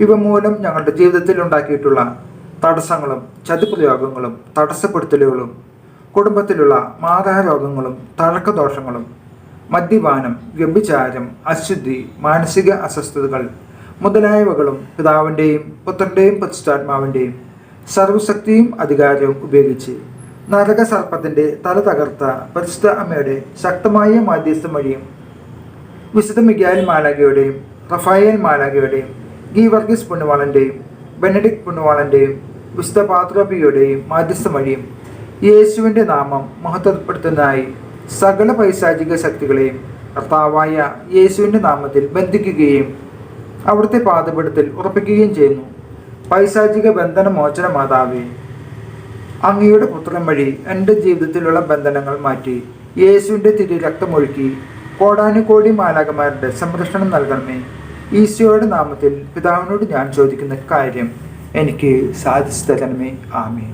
ഇവ മൂലം ഞങ്ങളുടെ ജീവിതത്തിൽ ഉണ്ടാക്കിയിട്ടുള്ള തടസ്സങ്ങളും ചതിപ്രയോഗങ്ങളും തടസ്സപ്പെടുത്തലുകളും കുടുംബത്തിലുള്ള മാതാരോഗങ്ങളും തഴക്കദോഷങ്ങളും മദ്യപാനം വ്യഭിചാരം അശുദ്ധി മാനസിക അസ്വസ്ഥതകൾ മുതലായവകളും പിതാവിന്റെയും പുത്രന്റെയും പരിശുദ്ധാത്മാവിന്റെയും സർവശക്തിയും അധികാരവും ഉപയോഗിച്ച് നരക സർപ്പത്തിന്റെ തല തകർത്ത പരിശുദ്ധ അമ്മയുടെ ശക്തമായ മാധ്യസ്ഥം വഴിയും വിശുദ്ധ മിഗാൽ മാലാഖയുടെയും റഫായേൽ മാലാഗയുടെയും ഗീ വർഗീസ് പുണ്യവാളന്റെയും ബെനഡിക് പുണ്യവാളന്റെയും വിശുദ്ധ പാത്രോപിയുടെയും മാധ്യസ്ഥം വഴിയും യേശുവിന്റെ നാമം മഹത്വപ്പെടുത്തുന്നതായി സകല പൈശാചിക ശക്തികളെയും കർത്താവായ യേശുവിന്റെ നാമത്തിൽ ബന്ധിക്കുകയും അവിടുത്തെ പാതപ്പെടുത്തൽ ഉറപ്പിക്കുകയും ചെയ്യുന്നു. പൈശാചിക ബന്ധന മോചന മാതാവേ അങ്ങയുടെ പുത്രൻ വഴി എന്റെ ജീവിതത്തിലുള്ള ബന്ധനങ്ങൾ മാറ്റി യേശുവിന്റെ തിരി രക്തമൊഴുക്കി കോടാനുകോടി മാലാകമാരുടെ സംരക്ഷണം നൽകണമേ. ഈശോയുടെ നാമത്തിൽ പിതാവിനോട് ഞാൻ ചോദിക്കുന്ന കാര്യം എനിക്ക് സാധിച്ചു തരണമേ. ആമേ